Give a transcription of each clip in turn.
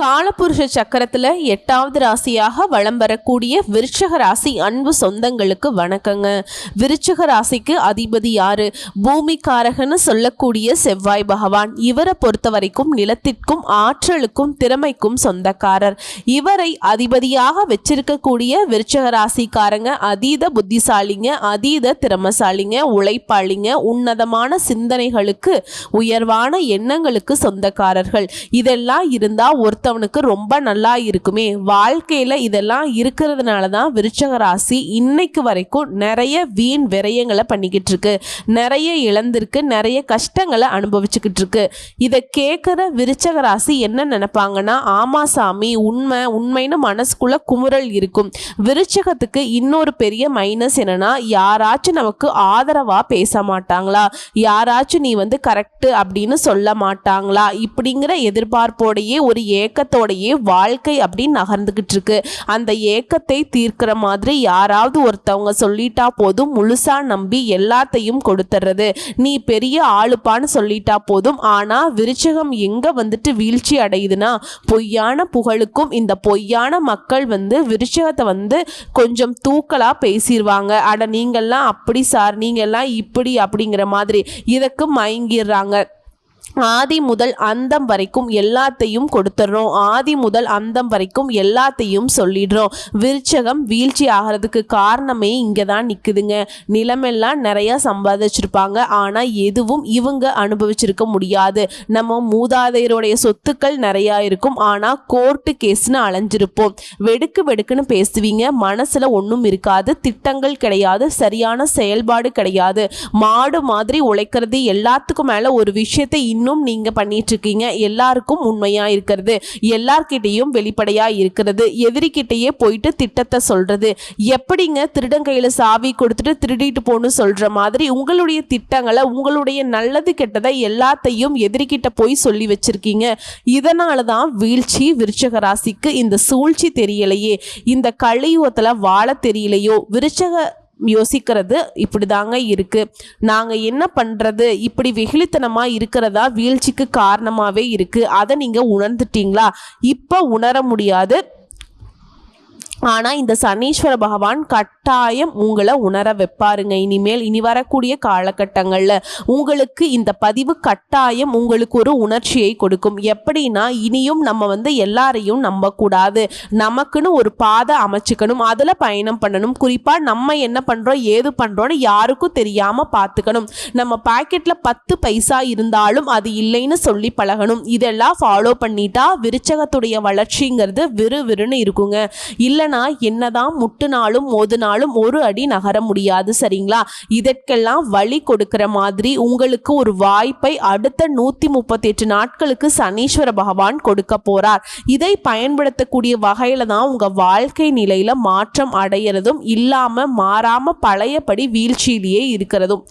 காலபுருஷ சக்கரத்துல எட்டாவது ராசியாக வலம் வரக்கூடிய விருச்சக ராசி அன்பு சொந்தங்களுக்கு வணக்கங்க. விருச்சக ராசிக்கு அதிபதி யாரு? பூமிக்காரகன்னு சொல்லக்கூடிய செவ்வாய் பகவான். இவரை பொறுத்த வரைக்கும் நிலத்திற்கும் ஆற்றலுக்கும் திறமைக்கும் சொந்தக்காரர். இவரை அதிபதியாக வச்சிருக்கக்கூடிய விருச்சக ராசிக்காரங்க அதீத புத்திசாலிங்க அதீத திறமசாலிங்க உழைப்பாளிங்க உன்னதமான சிந்தனைகளுக்கு உயர்வான எண்ணங்களுக்கு சொந்தக்காரர்கள். இதெல்லாம் இருந்தா ஒருத்தவனுக்கு ரொம்ப நல்லா இருக்குமே. வாழ்க்கையில் இதெல்லாம் இருக்கிறதுனால தான் விருச்சக ராசி இன்னைக்கு வரைக்கும் நிறைய வீண் விரயங்களை பண்ணிக்கிட்டு இருக்கு நிறைய இழந்திருக்கு நிறைய கஷ்டங்களை அனுபவிச்சுக்கிட்டு இருக்கு இதை கேட்குற விருச்சக ராசி என்ன நினைப்பாங்கன்னா ஆமா சாமி உண்மை உண்மைன்னு மனசுக்குள்ள குமுறல் இருக்கும். விருச்சகத்துக்கு இன்னொரு பெரிய மைனஸ் என்னன்னா யாராச்சும் நமக்கு ஆதரவாக பேச மாட்டாங்களா? யாராச்சும் நீ வந்து கரெக்டு அப்படின்னு சொல்ல மாட்டாங்களா? இப்படிங்கிற எதிர்பார்ப்போடையே ஒரு ஏ ஏக்கத்தோடையே வாழ்க்கை அப்படின்னு நகர்ந்துகிட்டு இருக்கு அந்த ஏக்கத்தை தீர்க்கிற மாதிரி யாராவது ஒருத்தவங்க சொல்லிட்டா போதும் முழுசா நம்பி எல்லாத்தையும் கொடுத்துறது நீ பெரிய ஆளுப்பான்னு சொல்லிட்டா போதும் ஆனா விருச்சகம் எங்க வந்துட்டு வீழ்ச்சி அடையுதுன்னா பொய்யான புகழுக்கும் இந்த பொய்யான மக்கள் வந்து விருச்சகத்தை வந்து கொஞ்சம் தூக்கலா பேசிடுவாங்க அட நீங்கெல்லாம் அப்படி சார் நீங்கெல்லாம் இப்படி அப்படிங்கிற மாதிரி இதற்கு மயங்கிடுறாங்க. ஆதி முதல் அந்தம் வரைக்கும் எல்லாத்தையும் கொடுத்துட்றோம் ஆதி முதல் அந்தம் வரைக்கும் எல்லாத்தையும் சொல்லிடுறோம். விருச்சகம் வீழ்ச்சி ஆகிறதுக்கு காரணமே இங்கே தான் நிற்குதுங்க நிலமெல்லாம் நிறையா சம்பாதிச்சிருப்பாங்க. ஆனால் எதுவும் இவங்க அனுபவிச்சிருக்க முடியாது. நம்ம மூதாதையருடைய சொத்துக்கள் நிறையா இருக்கும். ஆனால் கோர்ட்டு கேஸ்னு அலைஞ்சிருப்போம். வெடுக்கு வெடுக்குன்னு பேசுவீங்க. மனசில் ஒன்றும் இருக்காது. திட்டங்கள் கிடையாது. சரியான செயல்பாடு கிடையாது. மாடு மாதிரி உழைக்கிறது எல்லாத்துக்கும் மேலே ஒரு விஷயத்தை இன்னும் நீங்க பண்ணிட்டு இருக்கீங்க எல்லாருக்கும் உண்மையா இருக்கிறது. எல்லார்கிட்டையும் வெளிப்படையா இருக்கிறது. எதிரிக்கிட்டேயே போயிட்டு திட்டத்தை சொல்றது. எப்படிங்க திருடங்கையில் சாவி கொடுத்துட்டு திருடிட்டு போன்னு சொல்ற மாதிரி உங்களுடைய திட்டங்களை உங்களுடைய நல்லது கெட்டதை எல்லாத்தையும் எதிரிக்கிட்ட போய் சொல்லி வச்சிருக்கீங்க. இதனால தான் வீழ்ச்சி விருச்சக ராசிக்கு இந்த சூழ்ச்சி தெரியலையே. இந்த கலியுகத்துல வாழ தெரியலையோ? விருச்சக யோசிக்கிறது இப்படி தாங்க இருக்கு. நாங்க என்ன பண்றது? இப்படி வெகுளித்தனமா இருக்கிறதா வீழ்ச்சிக்கு காரணமாவே இருக்கு. அதை நீங்க உணர்ந்துட்டீங்களா? இப்ப உணர முடியாது. ஆனால் இந்த சனீஸ்வர பகவான் கட்டாயம் உங்களை உணர வைப்பாருங்க. இனிமேல் இனி வரக்கூடிய காலகட்டங்களில் உங்களுக்கு இந்த பதிவு கட்டாயம் உங்களுக்கு ஒரு உணர்ச்சியை கொடுக்கும். எப்படின்னா இனியும் நம்ம வந்து எல்லாரையும் நம்பக்கூடாது. நமக்குன்னு ஒரு பாதை அமைச்சுக்கணும். அதில் பயணம் பண்ணணும். குறிப்பாக நம்ம என்ன பண்ணுறோம் ஏது பண்ணுறோன்னு யாருக்கும் தெரியாமல் பார்த்துக்கணும் நம்ம பாக்கெட்டில் பத்து பைசா இருந்தாலும் அது இல்லைன்னு சொல்லி பழகணும். இதெல்லாம் ஃபாலோ பண்ணிட்டா விருச்சகத்துடைய வளர்ச்சிங்கிறது விறுவிறுன்னு இருக்குங்க. இல்லை இல்லைனா என்னதான் முட்டுனாலும் மோதுனாலும் ஒரு அடி நகர முடியாது சரிங்களா? இதற்கெல்லாம் வழி கொடுக்கிற மாதிரி உங்களுக்கு ஒரு வாய்ப்பை அடுத்த நூற்றி முப்பத்தெட்டு நாட்களுக்கு சனீஸ்வர பகவான் கொடுக்க போறார். இதை பயன்படுத்தக்கூடிய வகையில தான் உங்க வாழ்க்கை நிலையில மாற்றம் அடையிறதும் இல்லாம மாறாம பழையபடி வீழ்ச்சியிலேயே இருக்கிறதும்.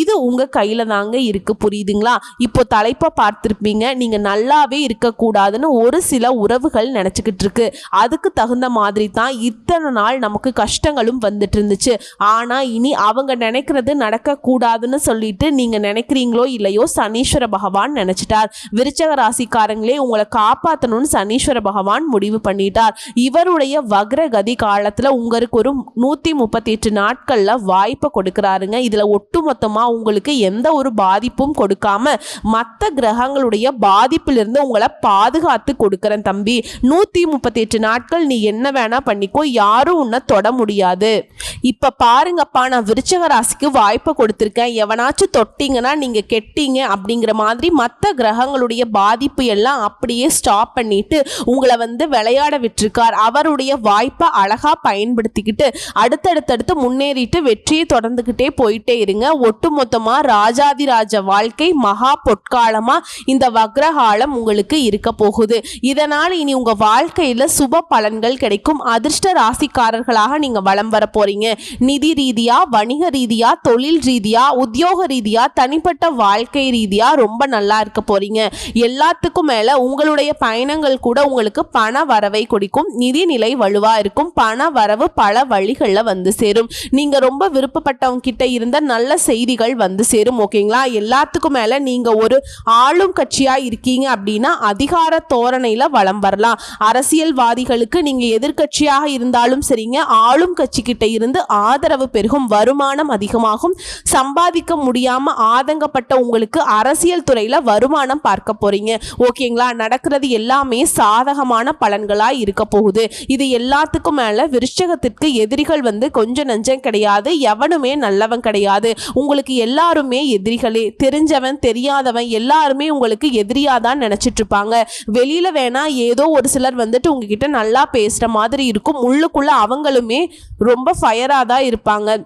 இது உங்க கையில தாங்க இருக்கு புரியுதுங்களா? இப்போ தலைப்பை பார்த்திருப்பீங்க நீங்க நல்லாவே இருக்கக்கூடாதுன்னு ஒரு சில உறவுகள் நினைச்சுக்கிட்டு இருக்கு. அதுக்கு தகுந்த மாதிரி தான் இத்தனை நாள் நமக்கு கஷ்டங்களும் வந்துட்டு இருந்துச்சு ஆனால் இனி அவங்க நினைக்கிறது நடக்கக்கூடாதுன்னு சொல்லிட்டு நீங்கள் நினைக்கிறீங்களோ இல்லையோ சனீஸ்வர பகவான் நினச்சிட்டார். விருச்சக ராசிக்காரங்களே உங்களை காப்பாற்றணும்னு சனீஸ்வர பகவான் முடிவு பண்ணிட்டார். இவருடைய வக்ரகதி காலத்தில் உங்களுக்கு ஒரு நூற்றி முப்பத்தி எட்டு நாட்களில் வாய்ப்பை கொடுக்குறாருங்க. இதில் ஒட்டுமொத்தமாக உங்களுக்கு எந்த ஒரு பாதிப்பும் கொடுக்காம மற்ற கிரகங்களுடைய பாதிப்பிலிருந்து உங்களை பாதுகாத்து கொடுக்குறேன் தம்பி. நூற்றி முப்பத்தி எட்டு நாட்கள் நீ என்ன வேணால் பண்ணி பண்ணிக்கோ யாரும் உன்னை தொட முடியாது. இப்ப பாருங்கப்பா நான் விருச்சக ராசிக்கு வாய்ப்பை கொடுத்துருக்கேன். எவனாச்சும் தொட்டிங்கன்னா நீங்க கெட்டீங்க அப்படிங்கிற மாதிரி மற்ற கிரகங்களுடைய பாதிப்பு எல்லாம் அப்படியே ஸ்டாப் பண்ணிட்டு உங்களை வந்து விளையாட விட்டுருக்கார். அவருடைய வாய்ப்பை அழகா பயன்படுத்திக்கிட்டு அடுத்தடுத்தடுத்து முன்னேறிட்டு வெற்றியை தொடர்ந்துக்கிட்டே போயிட்டே இருங்க. ஒட்டுமொத்தமா ராஜாதிராஜ வாழ்க்கை மகா பொற்காலமா இந்த வக்ரகாலம் உங்களுக்கு இருக்க போகுது. இதனால் இனி உங்க வாழ்க்கையில சுப பலன்கள் கிடைக்கும். அது அதிர்ஷ்ட ராசிக்காரர்களாக நீங்க வலம் வர போறீங்க. நிதி ரீதியா வணிக ரீதியா தொழில் ரீதியா உத்தியோக ரீதியா தனிப்பட்ட வாழ்க்கை ரீதியா ரொம்ப நல்லா இருக்க போறீங்க. எல்லாத்துக்கும் மேல உங்களுடைய பயணங்கள் கூட உங்களுக்கு பண வரவை கொடுக்கும். நிதிநிலை வலுவா இருக்கும். பண வரவு பல வழிகளில் வந்து சேரும். நீங்க ரொம்ப விருப்பப்பட்டவங்க கிட்ட இருந்த நல்ல செய்திகள் வந்து சேரும் ஓகேங்களா? எல்லாத்துக்கும் மேல நீங்க ஒரு ஆளும் கட்சியா இருக்கீங்க அப்படின்னா அதிகார தோரணையில வலம் வரலாம். அரசியல்வாதிகளுக்கு நீங்க கட்சியாக இருந்தாலும் சரிங்க ஆளும் கட்சி கிட்ட இருந்து ஆதரவு பெருகும் வருமானம் அதிகமாகும். சம்பாதிக்க முடியாம ஆதங்கப்பட்ட உங்களுக்கு அரசியல் துறையில வருமானம் பார்க்க போறீங்க. ஓகேங்களா? நடக்கிறது எல்லாமே சாதகமான பலன்களா இருக்க போகுது. இது எல்லாத்துக்கும் மேல விருச்சகத்திற்கு எதிரிகள் வந்து கொஞ்சம் நஞ்சம் கிடையாது எவனுமே நல்லவன் கிடையாது. உங்களுக்கு எல்லாருமே எதிரிகளே. தெரிஞ்சவன் தெரியாதவன் எல்லாருமே உங்களுக்கு எதிரியா தான் நினைச்சிட்டு இருப்பாங்க. வெளியில வேணா ஏதோ ஒரு சிலர் வந்துட்டு உங்ககிட்ட நல்லா பேசுற மாதிரி இருக்கும் உள்ளுக்குள்ள அவங்களுமே ரொம்ப ஃபயராக தான் இருப்பாங்க.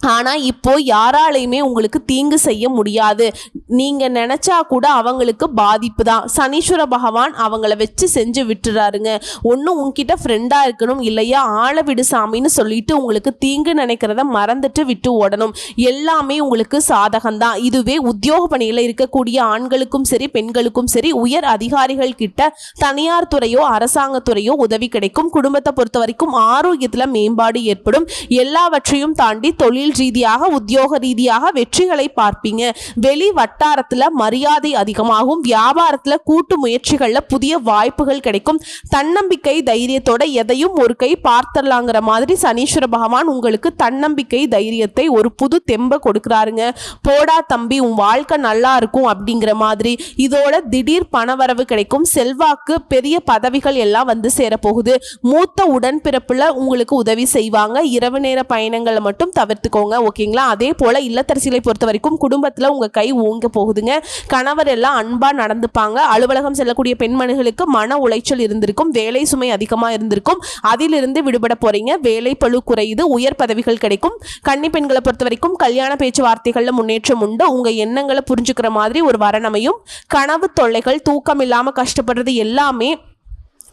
ஆனால் இப்போ யாராலையுமே உங்களுக்கு தீங்கு செய்ய முடியாது. நீங்கள் நினச்சா கூட அவங்களுக்கு பாதிப்பு தான். சனீஸ்வர பகவான் அவங்கள வச்சு செஞ்சு விட்டுறாருங்க. ஒன்று உங்ககிட்ட ஃப்ரெண்டாக இருக்கணும் இல்லையா? ஆள விடு சாமின்னு சொல்லிட்டு உங்களுக்கு தீங்கு நினைக்கிறத மறந்துட்டு விட்டு ஓடணும். எல்லாமே உங்களுக்கு சாதகம்தான் இதுவே உத்தியோக பணியில் இருக்கக்கூடிய ஆண்களுக்கும் சரி பெண்களுக்கும் சரி உயர் அதிகாரிகள் கிட்ட தனியார் துறையோ அரசாங்கத்துறையோ உதவி கிடைக்கும். குடும்பத்தை பொறுத்த வரைக்கும் ஆரோக்கியத்தில் மேம்பாடு ஏற்படும். எல்லாவற்றையும் தாண்டி தொழில் ரீதியாக உத்தியோக ரீதியாக வெற்றிகளை பார்ப்பீங்க. வெளி வட்டாரத்தில் மரியாதை அதிகமாகும். வியாபாரத்தில் கூட்டு முயற்சிகளில் புதிய வாய்ப்புகள் கிடைக்கும். தன்னம்பிக்கை தைரியத்தோட எதையும் ஒரு கை பார்த்தரலாங்கிற மாதிரி சனீஸ்வர பகவான் உங்களுக்கு தன்னம்பிக்கை தைரியத்தை ஒரு புது தெம்பை கொடுக்குறாருங்க. போடா தம்பி உன் வாழ்க்கை நல்லா இருக்கும் அப்படிங்கிற மாதிரி. இதோட திடீர் பணவரவு கிடைக்கும். செல்வாக்கு பெரிய பதவிகள் எல்லாம் வந்து சேரப்போகுது. மூத்த உடன்பிறப்புல உங்களுக்கு உதவி செய்வாங்க. இரவு நேர பயணங்களை மட்டும் தவிர்த்துக்கோங்க ஓகேங்களா? அதே போல இல்லத்தரசிகளை பொறுத்த வரைக்கும் குடும்பத்தில் உங்க கை ஓங்க போகுதுங்க. கணவர் எல்லாம் அன்பா நடந்துப்பாங்க. அலுவலகம் செல்லக்கூடிய பெண்மணிகளுக்கு மன உளைச்சல் இருந்திருக்கும். வேலை சுமை அதிகமா இருந்திருக்கும். அதிலிருந்து விடுபட போறீங்க. வேலை பளு குறையுது. உயர் பதவிகள் கிடைக்கும். கன்னி பெண்களை பொறுத்த வரைக்கும் கல்யாண பேச்சுவார்த்தைகளில் முன்னேற்றம் உண்டு. உங்க எண்ணங்களை புரிஞ்சுக்கிற மாதிரி ஒரு வரணமையும் கனவு தொல்லைகள் தூக்கம் இல்லாமல் கஷ்டப்படுறது எல்லாமே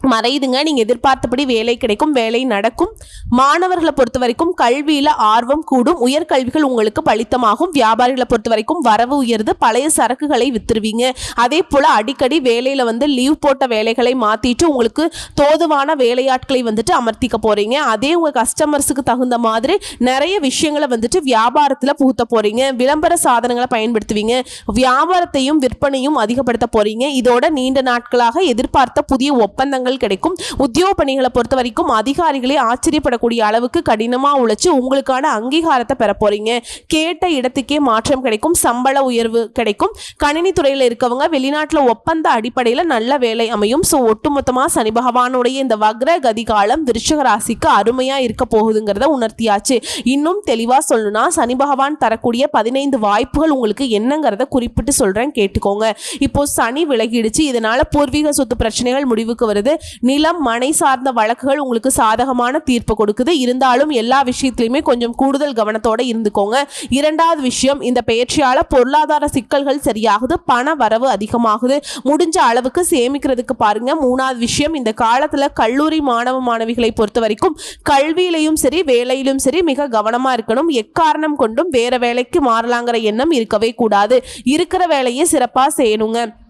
மறையுதுங்க. நீங்கள் எதிர்பார்த்தபடி வேலை கிடைக்கும் வேலை நடக்கும். மாணவர்களை பொறுத்த வரைக்கும் கல்வியில் ஆர்வம் கூடும். உயர்கல்விகள் உங்களுக்கு பலித்தமாகும். வியாபாரிகளை பொறுத்த வரைக்கும் வரவு உயர்ந்து பழைய சரக்குகளை வித்துருவீங்க. அதே போல் அடிக்கடி வேலையில் வந்து லீவ் போட்ட வேலைகளை மாற்றிட்டு உங்களுக்கு தோதுவான வேலையாட்களை வந்துட்டு அமர்த்திக்க போகிறீங்க அதே உங்கள் கஸ்டமர்ஸுக்கு தகுந்த மாதிரி நிறைய விஷயங்களை வந்துட்டு வியாபாரத்தில் புகுத்த போகிறீங்க விளம்பர சாதனங்களை பயன்படுத்துவீங்க. வியாபாரத்தையும் விற்பனையும் அதிகப்படுத்த போகிறீங்க இதோட நீண்ட நாட்களாக எதிர்பார்த்த புதிய ஒப்பந்தங்கள் பலன்கள் கிடைக்கும். உத்தியோக பணிகளை பொறுத்த வரைக்கும் அதிகாரிகளே ஆச்சரியப்படக்கூடிய அளவுக்கு கடினமாக உழைச்சி உங்களுக்கான அங்கீகாரத்தை பெற போறீங்க. கேட்ட இடத்துக்கே மாற்றம் கிடைக்கும். சம்பள உயர்வு கிடைக்கும். கணினி துறையில் இருக்கவங்க வெளிநாட்டில் ஒப்பந்த அடிப்படையில் நல்ல வேலை அமையும். ஸோ ஒட்டுமொத்தமாக சனி பகவானுடைய இந்த வக்ர கதி காலம் விருச்சக ராசிக்கு அருமையாக இருக்க போகுதுங்கிறத உணர்த்தியாச்சு. இன்னும் தெளிவாக சொல்லணும்னா சனி பகவான் தரக்கூடிய பதினைந்து வாய்ப்புகள் உங்களுக்கு என்னங்கிறத குறிப்பிட்டு சொல்கிறேன் கேட்டுக்கோங்க. இப்போ சனி விலகிடுச்சு. இதனால் பூர்வீக சொத்து பிரச்சனைகள் முடிவுக்கு வருது. நிலம் மனை சார்ந்த வழக்குகள் உங்களுக்கு சாதகமான தீர்ப்பு கொடுக்குது. இருந்தாலும் எல்லா விஷயத்திலையுமே கொஞ்சம் கூடுதல் கவனத்தோட இருந்துக்கோங்க. இரண்டாவது விஷயம் இந்த பயிற்சியால பொருளாதார சிக்கல்கள் சரியாகுது பண வரவு அதிகமாகுது. முடிஞ்ச அளவுக்கு சேமிக்கிறதுக்கு பாருங்க. மூணாவது விஷயம் இந்த காலத்துல கல்லூரி மாணவ மாணவிகளை பொறுத்த வரைக்கும் கல்வியிலையும் சரி வேலையிலும் சரி மிக கவனமா இருக்கணும். எக்காரணம் கொண்டும் வேற வேலைக்கு மாறலாங்கிற எண்ணம் இருக்கவே கூடாது. இருக்கிற வேலையை சிறப்பா செய்யணுங்க.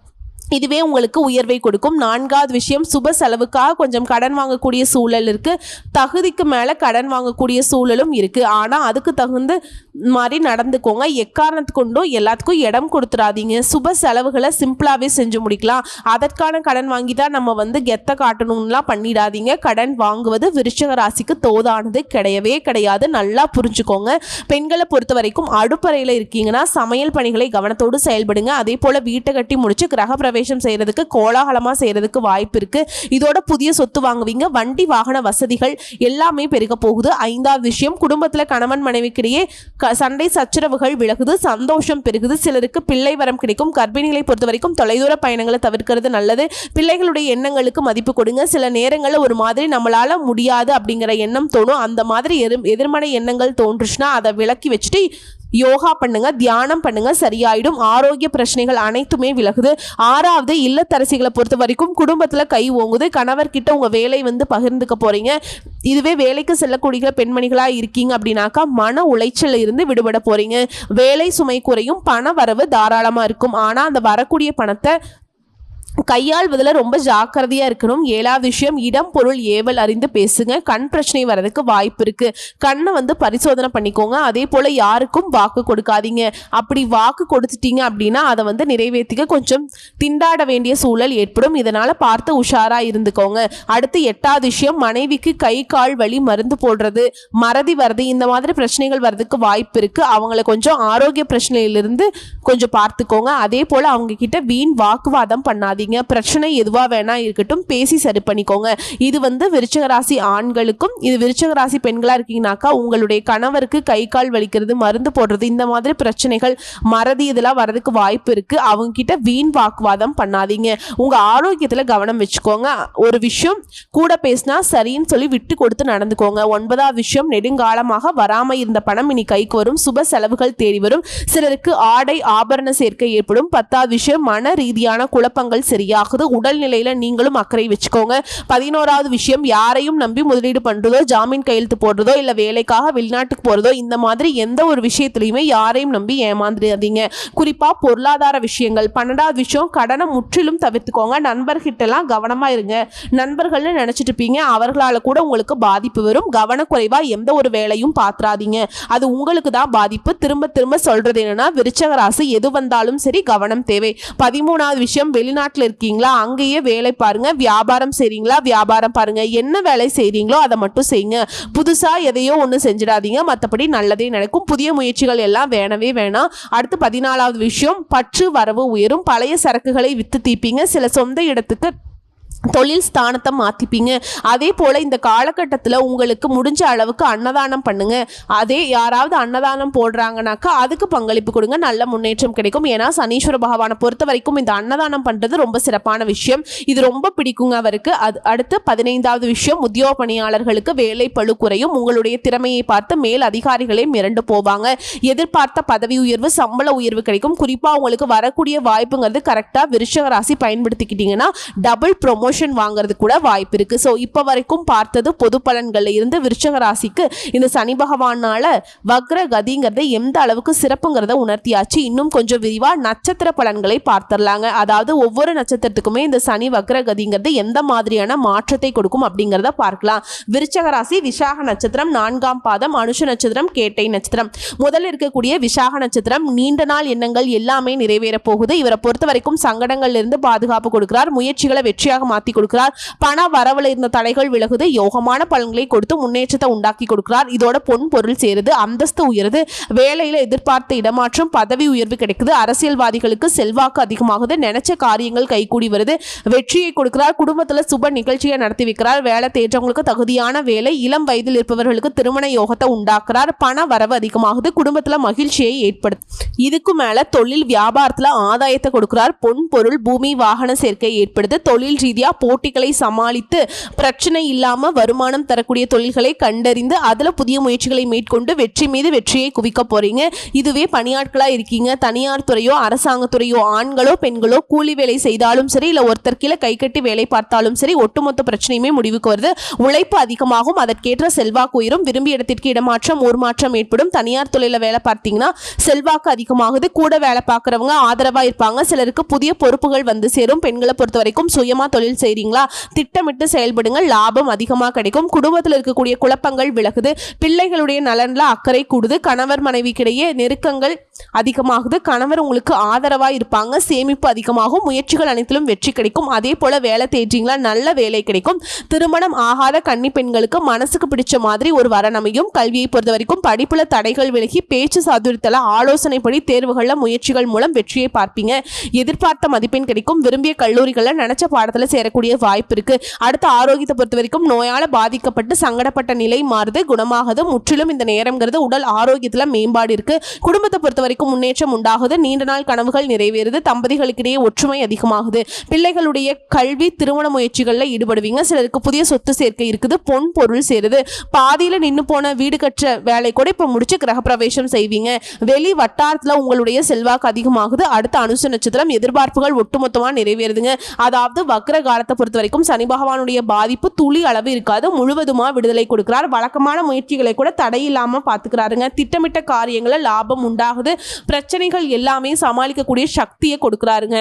இதுவே உங்களுக்கு உயர்வை கொடுக்கும். நான்காவது விஷயம் சுப செலவுக்காக கொஞ்சம் கடன் வாங்கக்கூடிய சூழல் இருக்குது தகுதிக்கு மேலே கடன் வாங்கக்கூடிய சூழலும் இருக்குது ஆனால் அதுக்கு தகுந்த மாதிரி நடந்துக்கோங்க. எக்காரணத்து கொண்டும் எல்லாத்துக்கும் இடம் கொடுத்துடாதீங்க சுப செலவுகளை சிம்பிளாகவே செஞ்சு முடிக்கலாம். அதற்கான கடன் வாங்கி தான் நம்ம வந்து கெத்த காட்டணும்லாம் பண்ணிடாதீங்க. கடன் வாங்குவது விருச்சக ராசிக்கு தோதானது. கிடையவே கிடையாது. நல்லா புரிஞ்சுக்கோங்க. பெண்களை பொறுத்த வரைக்கும் அடுப்பறையில் இருக்கீங்கன்னா சமையல் பணிகளை கவனத்தோடு செயல்படுங்க. அதே போல் வீட்டை கட்டி முடிச்சு கிரகப்பிரவே பிரவேசம் செய்கிறதுக்கு கோலாகலமாக செய்கிறதுக்கு வாய்ப்பு இருக்குது இதோட புதிய சொத்து வாங்குவீங்க. வண்டி வாகன வசதிகள் எல்லாமே பெருக போகுது. ஐந்தாவது விஷயம் குடும்பத்தில் கணவன் மனைவிக்கிடையே சண்டை சச்சரவுகள் விலகுது. சந்தோஷம் பெருகுது. சிலருக்கு பிள்ளை வரம் கிடைக்கும். கர்ப்பிணிகளை பொறுத்த வரைக்கும் தொலைதூர பயணங்களை தவிர்க்கிறது நல்லது. பிள்ளைகளுடைய எண்ணங்களுக்கு மதிப்பு கொடுங்க. சில நேரங்களில் ஒரு மாதிரி நம்மளால முடியாது அப்படிங்கிற எண்ணம் தோணும். அந்த மாதிரி எதிர்மறை எண்ணங்கள் தோன்றுச்சுன்னா அதை விலக்கி வச்சுட்டு யோகா பண்ணுங்க தியானம் பண்ணுங்க சரியாயிடும். ஆரோக்கிய பிரச்சனைகள் அனைத்துமே விலகுது. ஆறாவது இல்லத்தரசிகளை பொறுத்த வரைக்கும் குடும்பத்தில் கை ஓங்குது. கணவர்கிட்ட உங்க வேலை வந்து பகிர்ந்துக்க போறீங்க. இதுவே வேலைக்கு செல்லக்கூடிய பெண்மணிகளாக இருக்கீங்க அப்படின்னாக்கா மன உளைச்சல் இருந்து விடுபட போறீங்க. வேலை சுமை குறையும் பண வரவு தாராளமாக இருக்கும். ஆனால் அந்த வரக்கூடிய பணத்தை கையாள்வதில் ரொம்ப ஜாக்கிரதையாக இருக்கணும். ஏழாவது விஷயம் இடம் பொருள் ஏவல் அறிந்து பேசுங்க. கண் பிரச்சனை வர்றதுக்கு வாய்ப்பு இருக்குது கண்ணை வந்து பரிசோதனை பண்ணிக்கோங்க. அதே போல் யாருக்கும் வாக்கு கொடுக்காதீங்க. அப்படி வாக்கு கொடுத்துட்டீங்க அப்படின்னா அதை வந்து நிறைவேற்றிக்க கொஞ்சம் திண்டாட வேண்டிய சூழல் ஏற்படும். இதனால் பார்த்து உஷாராக இருந்துக்கோங்க. அடுத்து எட்டாவது விஷயம் மனைவிக்கு கை கால் வலி மருந்து போடுறது. மறதி வருது இந்த மாதிரி பிரச்சனைகள் வர்றதுக்கு வாய்ப்பு இருக்குது அவங்கள கொஞ்சம் ஆரோக்கிய பிரச்சனையிலிருந்து கொஞ்சம் பார்த்துக்கோங்க. அதே போல் அவங்க கிட்ட வீண் வாக்குவாதம் பண்ணாதீங்க. பிரச்சனை எதுவா வேணா இருக்கட்டும் பேசி சரி பண்ணிக்கோங்க. இது வந்து விருச்சகராசி ஆண்களுக்கும் இது விருச்சகராசி பெண்களா இருக்கீங்கனாக்கா உங்களுடைய கணவருக்கு கை கால் வலிக்கிறது மருந்து போடுறது இந்த மாதிரி பிரச்சனைகள் மறதி இதெல்லாம் வர்றதுக்கு வாய்ப்பு இருக்கு. அவங்க கிட்ட வீண் வாக்குவாதம் பண்ணாதீங்க. உங்க ஆரோக்கியத்துல கவனம் வச்சுக்கோங்க. ஒரு விஷயம் கூட பேசினா சரின்னு சொல்லி விட்டு கொடுத்து நடந்துக்கோங்க. ஒன்பதாவது விஷயம் நெடுங்காலமாக வராம இருந்த பணம் இனி கைக்கு வரும். சுப செலவுகள் தேடி வரும். சிலருக்கு ஆடை ஆபரண சேர்க்கை ஏற்படும். பத்தாவது விஷயம் மன ரீதியான குழப்பங்கள் சரியாகுது. உடல்நிலையில நீங்களும் அக்கறை வச்சுக்கோங்க. பதினோராவது விஷயம் யாரையும் நம்பி முதலீடு பண்றதோ ஜாமீன் கையெழுத்து போடுறதோ இல்ல வேலைக்காக வெளிநாட்டுக்கு போறதோ இந்த மாதிரி எந்த ஒரு விஷயத்திலையுமே யாரையும் நம்பி ஏமாந்துடாதீங்க குறிப்பா பொருளாதார விஷயங்கள். பன்னெண்டாவது விஷயம் கடனை முற்றிலும் தவிர்த்துக்கோங்க. நண்பர்கிட்டலாம் கவனமா இருங்க. நண்பர்கள்னு நினைச்சிட்டு இருப்பீங்க. அவர்களால கூட உங்களுக்கு பாதிப்பு வரும். கவனக்குறைவா எந்த ஒரு வேலையும் பாத்துறாதீங்க அது உங்களுக்கு தான் பாதிப்பு. திரும்ப திரும்ப சொல்றது என்னன்னா விருச்சக ராசி எது வந்தாலும் சரி கவனம் தேவை. பதிமூணாவது விஷயம் வெளிநாட்டில் இருக்கீங்களா? அங்கேயே வேலை பாருங்க. வியாபாரம் செய்றீங்களா? வியாபாரம் பாருங்க. என்ன வேலை செய்றீங்களோ அதை மட்டும் செய்யுங்க. புதுசாக எதையோ ஒன்று செஞ்சிடாதீங்க. மற்றபடி நல்லதே நடக்கும். புதிய முயற்சிகள் எல்லாம் வேணவே வேணாம். அடுத்து பதினாலாவது விஷயம் பற்று வரவு உயரும். பழைய சரக்குகளை விற்று தீப்பீங்க. சில சொந்த இடத்துக்கு தொழில் ஸ்தானத்தை மாற்றிப்பீங்க அதே போல் இந்த காலகட்டத்தில் உங்களுக்கு முடிஞ்ச அளவுக்கு அன்னதானம் பண்ணுங்க. அதே யாராவது அன்னதானம் போடுறாங்கனாக்கா அதுக்கு பங்களிப்பு கொடுங்க. நல்ல முன்னேற்றம் கிடைக்கும். ஏன்னா சனீஸ்வர பகவானை பொறுத்த வரைக்கும் இந்த அன்னதானம் பண்ணுறது ரொம்ப சிறப்பான விஷயம். இது ரொம்ப பிடிக்குங்க அவருக்கு. அது அடுத்து பதினைந்தாவது விஷயம் உத்தியோக பணியாளர்களுக்கு வேலை பழு குறையும். உங்களுடைய திறமையை பார்த்து மேல் அதிகாரிகளே மிரண்டு போவாங்க. எதிர்பார்த்த பதவி உயர்வு சம்பள உயர்வு கிடைக்கும். குறிப்பாக உங்களுக்கு வரக்கூடிய வாய்ப்புங்கிறது கரெக்டாக விருஷக ராசி பயன்படுத்திக்கிட்டீங்கன்னா டபுள் ப்ரமோஷன் வாங்குறது கூட வாய்ப்பு இருக்கு. ஸோ இப்போ வரைக்கும் பார்த்தது பொது பலன்கள்ல இருந்து விருச்சக ராசிக்கு இந்த சனி பகவானால வக்ர கதிங்கிறத எந்த அளவுக்கு சிறப்புங்கிறத உணர்த்தியாச்சு. இன்னும் கொஞ்சம் விரிவா நட்சத்திர பலன்களை பார்த்துடலாங்க. அதாவது ஒவ்வொரு நட்சத்திரத்துக்குமே இந்த சனி வக்ர கதிங்கிறது எந்த மாதிரியான மாற்றத்தை கொடுக்கும் அப்படிங்கிறத பார்க்கலாம். விருச்சக ராசி விசாக நட்சத்திரம் நான்காம் பாதம் அனுஷ நட்சத்திரம் கேட்டை நட்சத்திரம். முதல்ல இருக்கக்கூடிய விசாக நட்சத்திரம் நீண்ட நாள் எண்ணங்கள் எல்லாமே நிறைவேற போகுது. இவரை பொறுத்த வரைக்கும் சங்கடங்கள்ல இருந்து பாதுகாப்பு கொடுக்கிறார். முயற்சிகளை வெற்றியாக மாற்றி கொடுக்கிறார். பண வரவுல இருந்த தடைகள் விலகுது. யோகமான பலன்களை கொடுத்து முன்னேற்றத்தை உண்டாக்கி கொடுக்கிறார். இதோட பொன் பொருள் சேருது. அந்தஸ்து உயருது. வேலையில எதிர்பார்த்த இடமாற்றம் பதவி உயர்வு கிடைக்குது. அரசியல்வாதிகளுக்கு செல்வாக்கு அதிகமாகுது. நினைச்ச காரியங்கள் கைகூடி வருது. வெற்றியை கொடுக்கிறார். குடும்பத்துல சுப நிகழ்ச்சியை நடத்தி வைக்கிறார். வேலை தேற்றவங்களுக்கு தகுதியான வேலை. இளம் வயதில் இருப்பவர்களுக்கு திருமண யோகத்தை உண்டாக்குறார். பண வரவு அதிகமாகுது. குடும்பத்துல மகிழ்ச்சியை ஏற்படுத்து இதுக்கு மேல தொழில் வியாபாரத்துல ஆதாயத்தை கொடுக்கிறார். பொன் பொருள் பூமி வாகன சேர்க்கை ஏற்படுது. தொழில் ரீதியா போட்டிகளை சமாளித்து பிரச்சனை இல்லாம வருமானம் தரக்கூடிய தொழில்களை கண்டறிந்து அதில் புதிய முயற்சிகளை மேற்கொண்டு வெற்றி மீது வெற்றியை குவிக்க போறீங்க. இதுவே பணியாட்களா இருக்கீங்க. தனியார் துறையோ அரசாங்கத்துறையோ ஆண்களோ பெண்களோ கூலி வேலை செய்தாலும் சரி இல்லை ஒருத்தர் கீழே கை கட்டி வேலை பார்த்தாலும் சரி ஒட்டுமொத்த பிரச்சனையுமே முடிவுக்கு வருது. உழைப்பு அதிகமாகும். அதற்கேற்ற செல்வாக்கு உயரும் விரும்பிய இடத்திற்கு இடமாற்றம் ஊர் மாற்றம் ஏற்படும். தனியார் துறையில் வேலை பார்த்தீங்கன்னா செல்வாக்கு அதிகமாகுது. கூட வேலை பார்க்குறவங்க ஆதரவா இருப்பாங்க. சிலருக்கு புதிய பொறுப்புகள் வந்து சேரும். பெண்களை பொறுத்த வரைக்கும் சுயமா தொழில் செய்றீங்களா? திட்டமிட்டு செயல்படுங்க லாபம் அதிகமாக கிடைக்கும். குடும்பத்தில் இருக்கக்கூடிய குழப்பங்கள் விலகுது. பிள்ளைகளுடைய நலன்ல அக்கறை கூடுது. கணவர் மனைவிக்கிடையே நெருக்கங்கள் அதிகமாகுது. கணவர் உங்களுக்கு ஆதரவாக இருப்பாங்க. சேமிப்பு அதிகமாகும். முயற்சிகள் அனைத்திலும் வெற்றி கிடைக்கும். அதே போல வேலை தேடுறீங்களா? நல்ல வேலை கிடைக்கும். திருமணம் ஆகாத கன்னி பெண்களுக்கு மனசுக்கு பிடிச்ச மாதிரி ஒரு வரணமையும் கல்வியை பொறுத்த வரைக்கும் படிப்புல தடைகள் விலகி பேச்சு சாதுரியத்தில் ஆலோசனைப்படி தேர்வுகளில் முயற்சிகள் மூலம் வெற்றியை பார்ப்பீங்க. எதிர்பார்த்த மதிப்பெண் கிடைக்கும். விரும்பிய கல்லூரிகளில் நினைச்ச பாடத்தில் சேர பெறக்கூடிய வாய்ப்பு இருக்கு. அடுத்த ஆரோக்கியத்தை பொறுத்த வரைக்கும் நோயால பாதிக்கப்பட்டு சங்கடப்பட்ட நிலை மாறுது. குணமாகுது முற்றிலும் இந்த நேரம்ங்கிறது உடல் ஆரோக்கியத்துல மேம்பாடு இருக்கு. குடும்பத்தை பொறுத்த வரைக்கும் முன்னேற்றம் உண்டாகுது. நீண்ட நாள் கனவுகள் நிறைவேறுது. தம்பதிகளுக்கிடையே ஒற்றுமை அதிகமாகுது. பிள்ளைகளுடைய கல்வி திருமண முயற்சிகளில் ஈடுபடுவீங்க. சிலருக்கு புதிய சொத்து சேர்க்கை இருக்குது. பொன் பொருள் சேருது. பாதியில நின்று போன வீடு கற்ற வேலை கூட இப்போ முடிச்சு கிரகப்பிரவேசம் செய்வீங்க. வெளி வட்டாரத்துல உங்களுடைய செல்வாக்கு அதிகமாகுது. அடுத்த அனுச நட்சத்திரம் எதிர்பார்ப்புகள் ஒட்டுமொத்தமாக நிறைவேறுதுங்க. அதாவது வக்ர காலத்தை பொறுத்த வரைக்கும் சனி பகவானுடைய பாதிப்பு துளி அளவு இருக்காது. முழுவதுமா விடுதலை கொடுக்கிறார். வழக்கமான முயற்சிகளை கூட தடையில்லாமல் பார்த்துக்கிறாருங்க திட்டமிட்ட காரியங்களை லாபம் உண்டாகுது. பிரச்சனைகள் எல்லாமே சமாளிக்கக்கூடிய சக்தியை கொடுக்குறாருங்க.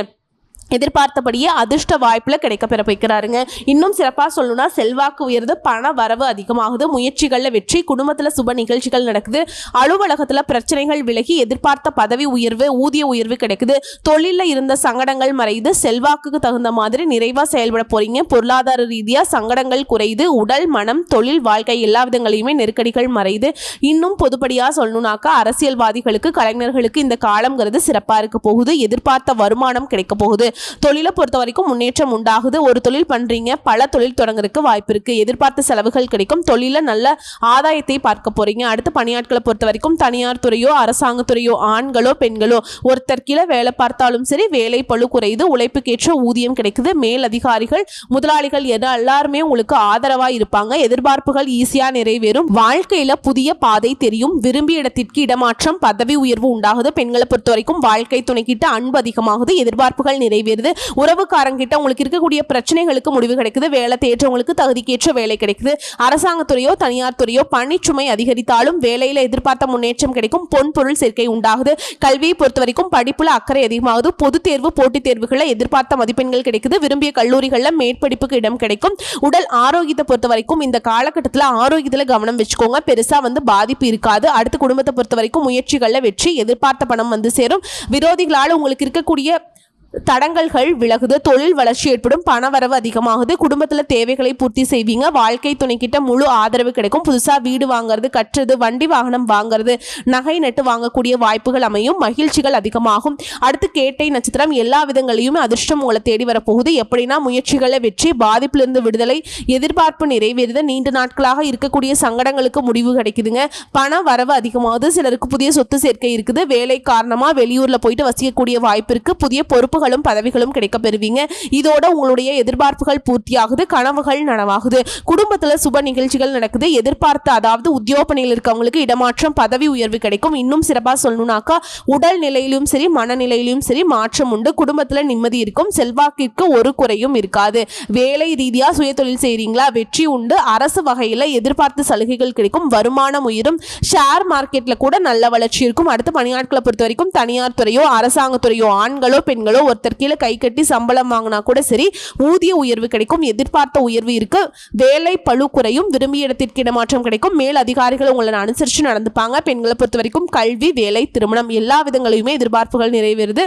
எதிர்பார்த்தபடியே அதிர்ஷ்ட வாய்ப்பில் கிடைக்க பிறப்பிக்கிறாருங்க இன்னும் சிறப்பாக சொல்லணும்னா செல்வாக்கு உயர்ந்து பண வரவு அதிகமாகுது. முயற்சிகளில் வெற்றி குடும்பத்தில் சுப நிகழ்ச்சிகள் நடக்குது. அலுவலகத்தில் பிரச்சனைகள் விலகி எதிர்பார்த்த பதவி உயர்வு ஊதிய உயர்வு கிடைக்குது. தொழிலில் இருந்த சங்கடங்கள் மறையுது. செல்வாக்குக்கு தகுந்த மாதிரி நிறைவாக செயல்பட போறீங்க. பொருளாதார ரீதியாக சங்கடங்கள் குறையுது. உடல் மனம் தொழில் வாழ்க்கை எல்லா விதங்களையுமே நெருக்கடிகள் மறையுது. இன்னும் பொதுப்படியாக சொல்லணும்னாக்கா அரசியல்வாதிகளுக்கு கலைஞர்களுக்கு இந்த காலங்கிறது சிறப்பாக இருக்க போகுது. எதிர்பார்த்த வருமானம் கிடைக்க போகுது. தொழிலை பொறுத்த வரைக்கும் முன்னேற்றம் உண்டாகுது. ஒரு தொழில் பண்ணுறீங்க பல தொழில் தொடங்குறதுக்கு வாய்ப்பு இருக்குது எதிர்பார்த்த செலவுகள் கிடைக்கும். தொழிலில் நல்ல ஆதாயத்தை பார்க்க போகிறீங்க அடுத்து பணியாட்களை பொறுத்த வரைக்கும் தனியார் துறையோ அரசாங்கத்துறையோ ஆண்களோ பெண்களோ ஒருத்தர் கீழே வேலை பார்த்தாலும் சரி வேலை பழு குறையுது உழைப்புக்கேற்ற ஊதியம் கிடைக்குது. மேல் அதிகாரிகள் முதலாளிகள் என எல்லாருமே உங்களுக்கு ஆதரவாக இருப்பாங்க. எதிர்பார்ப்புகள் ஈஸியாக நிறைவேறும். வாழ்க்கையில் புதிய பாதை தெரியும். விரும்பிய இடத்திற்கு இடமாற்றம் பதவி உயர்வு உண்டாகுது. பெண்களை பொறுத்த வரைக்கும் வாழ்க்கை துணைக்கிட்ட அன்பு அதிகமாகுது. எதிர்பார்ப்புகள் நிறைவேறுது உறவுக்காரங்கிட்ட உங்களுக்கு இருக்கக்கூடிய பிரச்சனைகளுக்கு முடிவு கிடைக்குது. வேலை தேற்றவங்களுக்கு தகுதிக்கேற்ற வேலை கிடைக்குது. அரசாங்கத்துறையோ தனியார் துறையோ பணிச்சுமை அதிகரித்தாலும் வேலையில எதிர்பார்த்த முன்னேற்றம் கிடைக்கும். பொன் பொருள் சேர்க்கை உண்டாகுது. கல்வியை பொறுத்த வரைக்கும் படிப்புல அக்கறை அதிகமாகுது. பொது தேர்வு போட்டித் தேர்வுகளில் எதிர்பார்த்த மதிப்பெண்கள் கிடைக்குது. விரும்பிய கல்லூரிகளில் மேற்படிப்புக்கு இடம் கிடைக்கும். உடல் ஆரோக்கியத்தை பொறுத்த வரைக்கும் இந்த காலகட்டத்தில் ஆரோக்கியத்தில் கவனம் வச்சுக்கோங்க. பெருசா வந்து பாதிப்பு இருக்காது. அடுத்து குடும்பத்தை பொறுத்த வரைக்கும் முயற்சிகளில் வெற்றி எதிர்பார்த்த பணம் வந்து சேரும். விரோதிகளால் உங்களுக்கு இருக்கக்கூடிய தடங்கல்கள் விலகுது தொழில் வளர்ச்சி ஏற்படும் பண வரவு அதிகமாகுது குடும்பத்தில் தேவைகளை பூர்த்தி செய்வீங்க வாழ்க்கை துணைக்கிட்ட முழு ஆதரவு கிடைக்கும் புதுசாக வீடு வாங்குறது கட்டுறது வண்டி வாகனம் வாங்குறது நகை நட்டு வாங்கக்கூடிய வாய்ப்புகள் அமையும் மகிழ்ச்சிகள் அதிகமாகும். அடுத்து கேட்டை நட்சத்திரம் எல்லா விதங்களையுமே அதிர்ஷ்டம் உங்களை தேடி வரப்போகுது. எப்படின்னா முயற்சிகளை வெற்றி பாதிப்பிலிருந்து விடுதலை எதிர்பார்ப்பு நிறைவேறுது. நீண்ட நாட்களாக இருக்கக்கூடிய சங்கடங்களுக்கு முடிவு கிடைக்குதுங்க. பண வரவு அதிகமாகுது சிலருக்கு புதிய சொத்து சேர்க்கை இருக்குது. வேலை காரணமாக வெளியூரில் போயிட்டு வசிக்கக்கூடிய வாய்ப்பு இருக்குது புதிய பொறுப்புகளும் பதவிகளும் கிடைக்க பெறுவீங்க இதோட உங்களுடைய எதிர்பார்ப்புகள் பூர்த்தியாகுது கனவுகள் நனவாகுது. குடும்பத்தில் சுப நிகழ்ச்சிகள் நடக்குது. எதிர்பார்த்த அதாவது உத்தியோக பணியில் இருக்கவங்களுக்கு இடமாற்றம் பதவி உயர்வு கிடைக்கும். இன்னும் சிறப்பாக சொல்லணும்னாக்கா உடல் நிலையிலும் சரி மனநிலையிலும் சரி மாற்றம் உண்டு. குடும்பத்தில் நிம்மதி இருக்கும். செல்வாக்கிற்கு ஒரு குறையும் இருக்காது. வேலை ரீதியாக சுய தொழில் செய்கிறீங்களா வெற்றி உண்டு. அரசு வகையில் எதிர்பார்த்த சலுகைகள் கிடைக்கும். வருமானம் உயரும். ஷேர் மார்க்கெட்டில் கூட நல்ல வளர்ச்சி இருக்கும். அடுத்து பணியாட்களை பொறுத்த வரைக்கும் தனியார் துறையோ அரசாங்கத்துறையோ ஆண்களோ பெண்களோ ஒருத்தர் கீழே கை கட்டி சம்பளம் வாங்கினா கூட சரி ஊதிய உயர்வு கிடைக்கும் எதிர்பார்த்த உயர்வு இருக்கு வேலை பழு குறையும் விரும்பிய இடத்திற்கு இடமாற்றம் கிடைக்கும் மேல் அதிகாரிகள் உங்களை அனுசரித்து நடந்துப்பாங்க பெண்களை பொறுத்த வரைக்கும் கல்வி வேலை திருமணம் எல்லா விதங்களையுமே எதிர்பார்ப்புகள் நிறைவேறுது.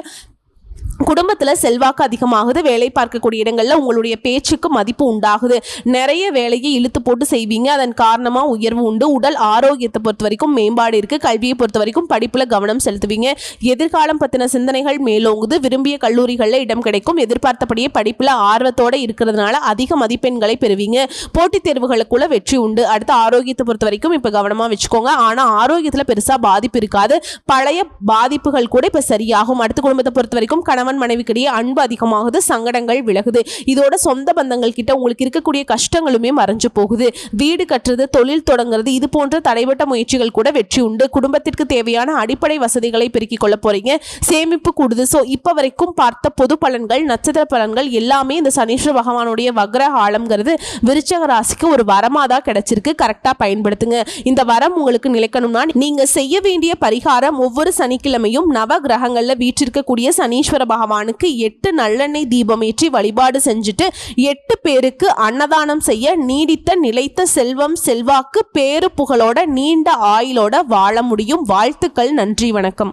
குடும்பத்தில் செல்வாக்கு அதிகமாகுது வேலை பார்க்கக்கூடிய இடங்களில் உங்களுடைய பேச்சுக்கு மதிப்பு உண்டாகுது. நிறைய வேலையை இழுத்து போட்டு செய்வீங்க. அதன் காரணமாக உயர்வு உண்டு. உடல் ஆரோக்கியத்தை பொறுத்த வரைக்கும் மேம்பாடு இருக்குது கல்வியை பொறுத்த வரைக்கும் படிப்பில் கவனம் செலுத்துவீங்க. எதிர்காலம் பற்றின சிந்தனைகள் மேலோங்குது. விரும்பிய கல்லூரிகளில் இடம் கிடைக்கும். எதிர்பார்த்தபடியே படிப்பில் ஆர்வத்தோடு இருக்கிறதுனால அதிக மதிப்பெண்களை பெறுவீங்க. போட்டித் தேர்வுகளுக்குள்ள வெற்றி உண்டு. அடுத்து ஆரோக்கியத்தை பொறுத்த வரைக்கும் இப்போ கவனமாக வச்சுக்கோங்க. ஆனால் ஆரோக்கியத்தில் பெருசாக பாதிப்பு இருக்காது. பழைய பாதிப்புகள் கூட இப்போ சரியாகும். அடுத்த குடும்பத்தை பொறுத்த வரைக்கும் கணவன் மனைவிக்கிடையே அன்பு அதிகமாகுது சங்கடங்கள் விலகுது. இதோட சொந்த பந்தங்கள் கிட்ட உங்களுக்கு இருக்கக்கூடிய கஷ்டங்களுமே மறைஞ்சு போகுது. வீடு கட்டுறது தொழில் தொடங்குறது இது போன்ற தடைபட்ட முயற்சிகள் கூட வெற்றி உண்டு. குடும்பத்திற்கு தேவையான அடிப்படை வசதிகளை பெருக்கிக் கொள்ள போறீங்க. சேமிப்பு கூடுது. ஸோ இப்போ வரைக்கும் பார்த்த பொது பலன்கள் நட்சத்திர பலன்கள் எல்லாமே இந்த சனீஸ்வர பகவானுடைய வக்ர ஆழம்ங்கிறது விருச்சக ராசிக்கு ஒரு வரமாக தான் கிடைச்சிருக்கு கரெக்டாக பயன்படுத்துங்க. இந்த வரம் உங்களுக்கு நிலைக்கணும்னா நீங்க செய்ய வேண்டிய பரிகாரம் ஒவ்வொரு சனிக்கிழமையும் நவ கிரகங்களில் வீற்றிருக்கக்கூடிய சனீஸ்வர பகவானுக்கு எட்டு நல்லெண்ணெய் தீபம் ஏற்றி வழிபாடு செஞ்சுட்டு எட்டு பேருக்கு அன்னதானம் செய்ய நீடித்த நிலைத்த செல்வம் செல்வாக்கு பேரு புகழோட நீண்ட ஆயுளோட வாழ முடியும். வாழ்த்துக்கள் நன்றி வணக்கம்.